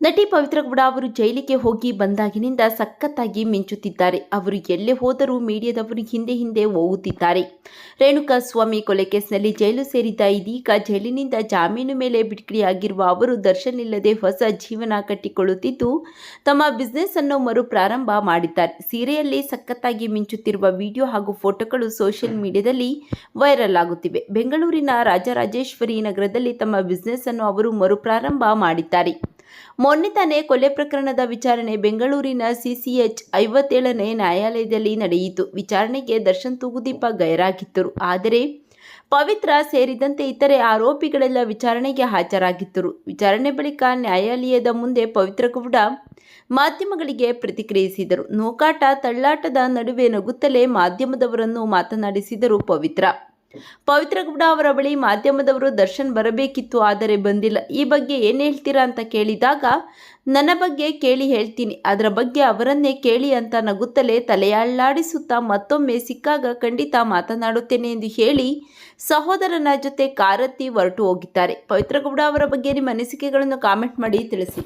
ನಟಿ ಪವಿತ್ರ ಗೌಡ ಅವರು ಜೈಲಿಗೆ ಹೋಗಿ ಬಂದಾಗಿನಿಂದ ಸಖತ್ತಾಗಿ ಮಿಂಚುತ್ತಿದ್ದಾರೆ. ಅವರು ಎಲ್ಲೇ ಹೋದರೂ ಮೀಡಿಯಾದವರು ಹಿಂದೆ ಹಿಂದೆ ಹೋಗುತ್ತಿದ್ದಾರೆ ರೇಣುಕಾ ಸ್ವಾಮಿ ಕೊಲೆ ಕೇಸ್ನಲ್ಲಿ ಜೈಲು ಸೇರಿದ್ದ ಇದೀಗ ಜೈಲಿನಿಂದ ಜಾಮೀನು ಮೇಲೆ ಬಿಡುಗಡೆಯಾಗಿರುವ ಅವರು ದರ್ಶನ್ ಇಲ್ಲದೆ ಹೊಸ ಜೀವನ ಕಟ್ಟಿಕೊಳ್ಳುತ್ತಿದ್ದು, ತಮ್ಮ ಬಿಸ್ನೆಸ್ ಅನ್ನು ಮರು ಪ್ರಾರಂಭ ಮಾಡಿದ್ದಾರೆ. ಸೀರೆಯಲ್ಲಿ ಸಖತ್ತಾಗಿ ಮಿಂಚುತ್ತಿರುವ ವಿಡಿಯೋ ಹಾಗೂ ಫೋಟೋಗಳು ಸೋಷಿಯಲ್ ಮೀಡಿಯಾದಲ್ಲಿ ವೈರಲ್ ಆಗುತ್ತಿವೆ. ಬೆಂಗಳೂರಿನ ರಾಜರಾಜೇಶ್ವರಿ ನಗರದಲ್ಲಿ ತಮ್ಮ ಬಿಸ್ನೆಸ್ ಅನ್ನು ಅವರು ಪ್ರಾರಂಭ ಮಾಡಿದ್ದಾರೆ. ಮೊನ್ನೆ ತಾನೇ ಕೊಲೆ ಪ್ರಕರಣದ ವಿಚಾರಣೆ ಬೆಂಗಳೂರಿನ ಸಿಸಿಎಚ್ ಐವತ್ತೇಳನೇ ನ್ಯಾಯಾಲಯದಲ್ಲಿ ನಡೆಯಿತು. ವಿಚಾರಣೆಗೆ ದರ್ಶನ್ ತೂಗುದೀಪ ಗೈರಾಗಿದ್ದರು. ಆದರೆ ಪವಿತ್ರ ಸೇರಿದಂತೆ ಇತರೆ ಆರೋಪಿಗಳೆಲ್ಲ ವಿಚಾರಣೆಗೆ ಹಾಜರಾಗಿದ್ದರು. ವಿಚಾರಣೆ ಬಳಿಕ ನ್ಯಾಯಾಲಯದ ಮುಂದೆ ಪವಿತ್ರ ಕೂಡ ಮಾಧ್ಯಮಗಳಿಗೆ ಪ್ರತಿಕ್ರಿಯಿಸಿದರು. ನೂಕಾಟ ತಳ್ಳಾಟದ ನಡುವೆ ನಗುತ್ತಲೇ ಮಾಧ್ಯಮದವರನ್ನು ಮಾತನಾಡಿಸಿದರು ಪವಿತ್ರ. ಪವಿತ್ರ ಗೌಡ ಅವರ ಬಳಿ ಮಾಧ್ಯಮದವರು ದರ್ಶನ್ ಬರಬೇಕಿತ್ತು, ಆದರೆ ಬಂದಿಲ್ಲ. ಈ ಬಗ್ಗೆ ಏನು ಹೇಳ್ತೀರಾ ಅಂತ ಕೇಳಿದಾಗ, ನನ್ನ ಬಗ್ಗೆ ಕೇಳಿ ಹೇಳ್ತೀನಿ. ಅದರ ಬಗ್ಗೆ ಅವರನ್ನೇ ಕೇಳಿ ಅಂತ ನಗುತ್ತಲೇ ತಲೆಯಾಳ್ಳಾಡಿಸುತ್ತಾ ಮತ್ತೊಮ್ಮೆ ಸಿಕ್ಕಾಗ ಖಂಡಿತ ಮಾತನಾಡುತ್ತೇನೆ ಎಂದು ಹೇಳಿ ಸಹೋದರನ ಜೊತೆ ಕಾರತ್ತಿ ಹೊರಟು ಹೋಗಿದ್ದಾರೆ. ಪವಿತ್ರಗೌಡ ಅವರ ಬಗ್ಗೆ ನಿಮ್ಮ ಅನಿಸಿಕೆಗಳನ್ನು ಕಾಮೆಂಟ್ ಮಾಡಿ ತಿಳಿಸಿ.